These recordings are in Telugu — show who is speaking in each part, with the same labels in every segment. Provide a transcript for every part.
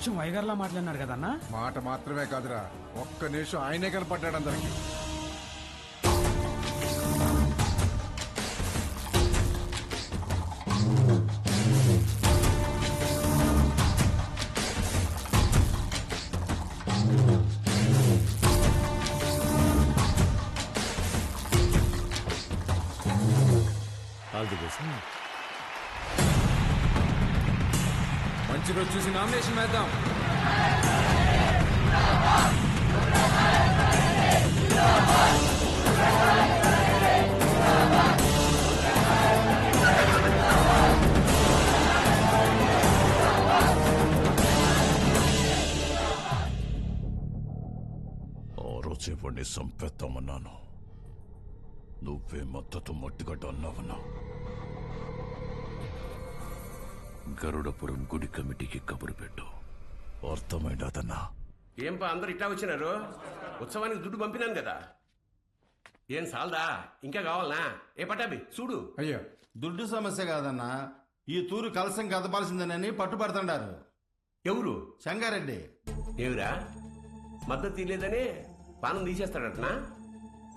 Speaker 1: అచ్చం వైగర్లా మాట్లాడినాడు కదన్నా
Speaker 2: మాట మాత్రమే కాదురా. ఒక్క నిమిషం ఆయనే కనపడ్డాడు అందరికి.
Speaker 3: ఆల్ ది బెస్ట్
Speaker 2: మంచి రోజు చూసి నామినేషన్ వేద్దాం
Speaker 4: ఆ రోజే వాడిని సంపేద్దామన్నాను. నువ్వే మద్దతు మట్టుగడ్డ అన్నావన్నా గరుడపురం గుడి కమిటీకి కబురు పెట్టు. అర్థమైందన్నా
Speaker 5: ఏంపా అందరు ఇట్టా వచ్చినారు? ఉత్సవానికి దుడ్డు పంపినాను కదా. ఏం సాల్దా? ఇంకా కావాలనా? ఏ పటాబి చూడు.
Speaker 2: అయ్యా
Speaker 6: దుడ్డు సమస్య కాదన్నా. ఈ తూరు కలసం కదపాల్సిందేనని పట్టుబడుతుండారు.
Speaker 5: ఎవరు?
Speaker 6: సంగారెడ్డి
Speaker 5: ఏమిరా మద్దతు తీయలేదని పానం తీసేస్తాడటనా?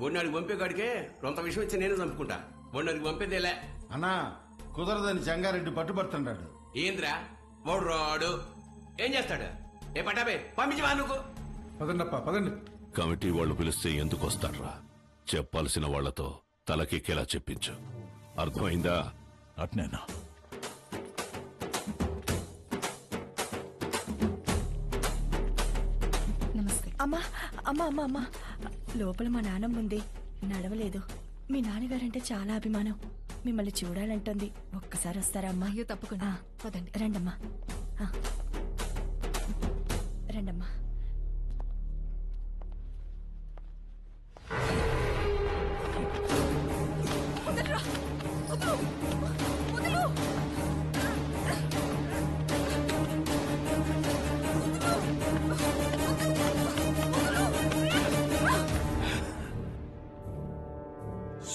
Speaker 5: ఒడినాడికి పంపే కాడికే రొంత విషయం ఇచ్చి నేను చంపుకుంటా. ఒడినాడికి పంపేదేలే.
Speaker 6: అన్నా కుదరదని సంగారెడ్డి పట్టుబడుతుండాడు.
Speaker 5: ఏంద్రా? వాడు రాడు ఏం చేస్తాడు? ఏ పటాబే పంపించవా నువ్వు?
Speaker 2: పదండప్ప పదండి.
Speaker 4: కమిటీ వాళ్ళు పిలిస్తే ఎందుకు వస్తాడ్రా? చెప్పాల్సిన వాళ్ళతో తలకెక్కేలా చెప్పించు. అర్థమైందా? అట్నేనా?
Speaker 7: నమస్తే. అమ్మా అమ్మా అమ్మా అమ్మా. లోపల మా నాన్నమ్మ ఉంది నడవలేదు. మీ నాన్నగారంటే చాలా అభిమానం. మిమ్మల్ని చూడాలంటుంది. ఒక్కసారి వస్తారా అమ్మా?
Speaker 8: అయ్యో తప్పకుండా. పదండి.
Speaker 7: రండమ్మా.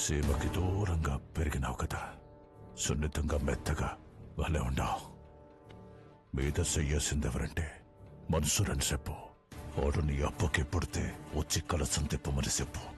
Speaker 4: సీమకి దూరంగా పెరిగినావు కదా. సున్నితంగా మెత్తగా భలే ఉండావు మీద చెయ్యాల్సిందెవరంటే మనసురని చెప్పు. వాడు నీ అప్పకి పుడితే వచ్చి కలసం తిప్పమని చెప్పు.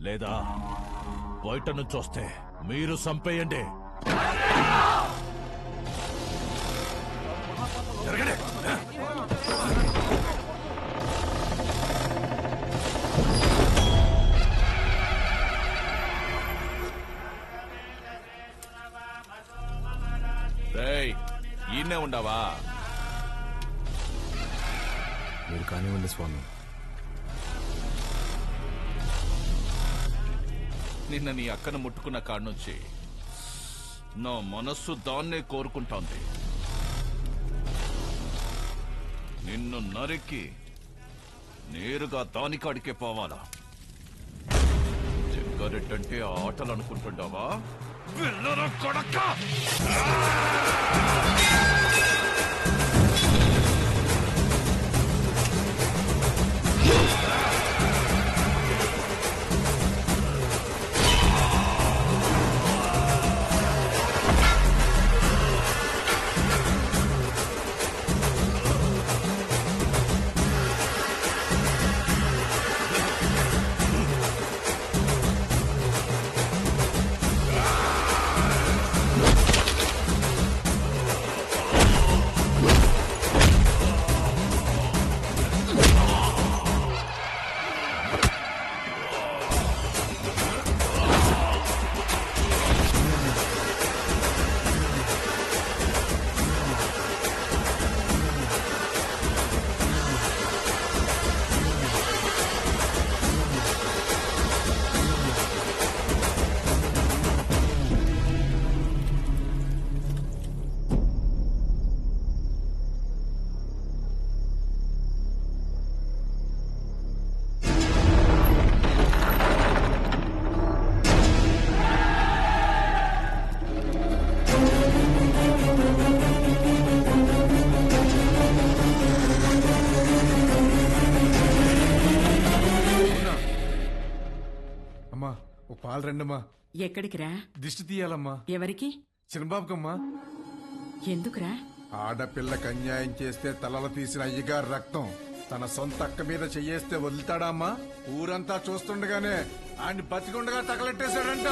Speaker 4: లేదా బయట నుంచి వస్తే మీరు సంపేయండి జరగండి. రేయ్ ఈయనే ఉండవా?
Speaker 3: మీరు కానివ్వండి స్వామి.
Speaker 4: నిన్న నీ అక్కను ముట్టుకున్న కాడ నుంచి నా మనస్సు దాన్నే కోరుకుంటోంది. నిన్ను నరికి నేరుగా దానికాడికే పోవాలా? జగ్గారెడ్డంటే ఆటలు అనుకుంటుండవా వెళ్ళరా కొడక
Speaker 2: ఓ పాలు రండమ్మా.
Speaker 1: ఎక్కడికిరా?
Speaker 2: దిష్టి తీయాలమ్మా.
Speaker 1: ఎవరికి?
Speaker 2: చిన్నబాబుకమ్మా.
Speaker 1: ఎందుకురా?
Speaker 2: ఆడపిల్లకి అన్యాయం చేస్తే తలలు తీసిన అయ్యగారు రక్తం తన సొంత అక్క మీద చెయ్యేస్తే వదులుతాడా అమ్మా ఊరంతా చూస్తుండగానే ఆయన బతికుండగా తగలెట్టేశాడంట.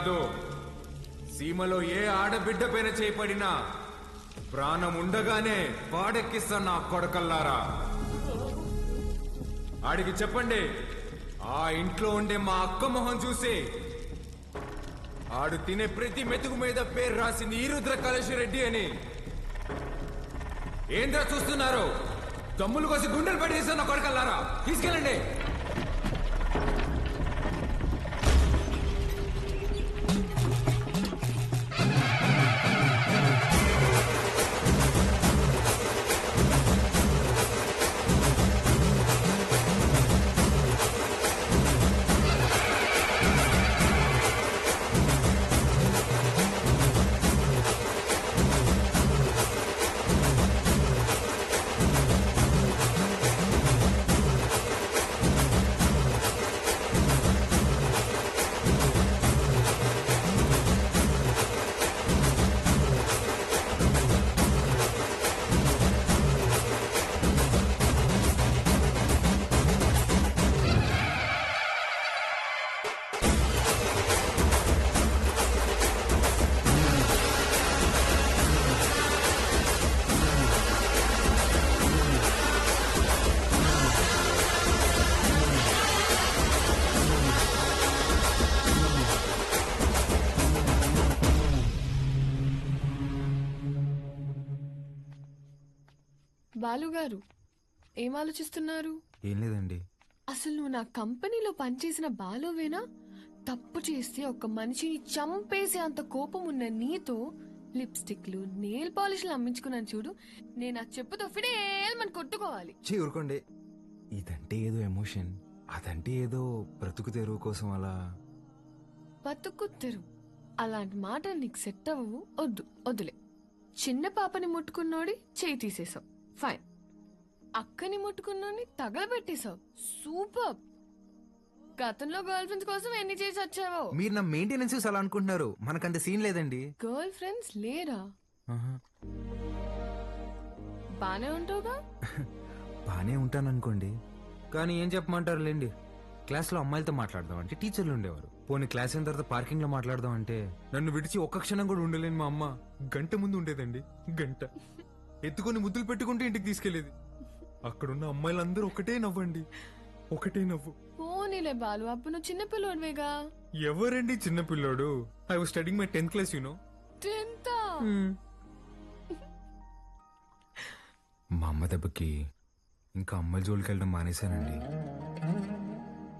Speaker 8: కాదు. సీమలో ఏ ఆడబిడ్డ పైన చేపడినా ప్రాణం ఉండగానే వాడెక్కిస్తా నా కొడకల్లారా. ఆడికి చెప్పండి ఆ ఇంట్లో ఉండే మా అక్క మొహం చూసి ఆడు తినే ప్రతి మెతుకు మీద పేరు రాసింది ఈరుద్ర రెడ్డి అని. ఏంద్రా చూస్తున్నారు? తమ్ములు కోసి గుండెలు పడేసిన కొడకల్లారా? తీసుకెళ్ళండి.
Speaker 9: బాలుగారు ఏం ఆలోచిస్తున్నారు?
Speaker 8: ఏం లేదండి.
Speaker 9: అసలు నువ్వు నా కంపెనీలో పనిచేసిన బాలువేనా? తప్పు చేస్తే ఒక మనిషిని చంపేసే అంత కోపం ఉన్న నీతో లిప్స్టిక్లు నేల్ పాలిష్లు అమ్మించుకున్నాను చూడు. నేను ఆ చెప్పుతో ఫిడేల్మని కొట్టుకోవాలి.
Speaker 8: చే ఊరుకోండి. ఇదంటే ఏదో ఎమోషన్. అదంటే ఏదో బ్రతుకు తెరువు కోసం అలా.
Speaker 9: బతుకుత్తెరు అలాంటి మాటలు నీకు సెట్ అవ్వవు. వద్దు వద్దులే. చిన్న పాపని ముట్టుకున్నోడి చేయి తీసేశావు. ఫైన్ అక్కని ముట్టుకున్నోడిని తగలబెట్టేశావు. సూపర్ గతంలో గర్ల్ ఫ్రెండ్స్ కోసం ఎన్ని చేసి వచ్చావో.
Speaker 8: మీరు నా మెయింటెనెన్స్ అలా అనుకుంటున్నారు. మనకంత సీన్ లేదండి.
Speaker 9: గర్ల్ ఫ్రెండ్స్ లేరా బానే ఉంటావుగా?
Speaker 8: బానే ఉంటాను అనుకోండి కానీ ఏం చెప్పమంటారు లేండి క్లాస్లో అమ్మాయిలతో మాట్లాడదాం అంటే టీచర్లు ఉండేవారు. పోనీ క్లాస్ అయిన తర్వాత పార్కింగ్లో మాట్లాడదాం అంటే నన్ను విడిచి ఒక్క క్షణం కూడా ఉండలేని మా అమ్మ గంట ముందు ఉండేదండి. గంట. ఎత్తుకొని ముద్దులు పెట్టుకుంటే ఇంటికి తీసుకెళ్ళేది అక్కడున్న అమ్మాయిలందరూ ఒకటే నవ్వండి. ఒకటే నవ్వు.
Speaker 9: పోనీలే బాలు అప్పుడు నువ్వు చిన్న పిల్లోడివేగా?
Speaker 8: ఎవరండి చిన్న పిల్లోడు? I was studying my tenth class you know
Speaker 9: tenth?
Speaker 8: మా అమ్మ దెబ్బకి ఇంకా అమ్మాయిల జోలికి వెళ్ళడం మానేశానండి.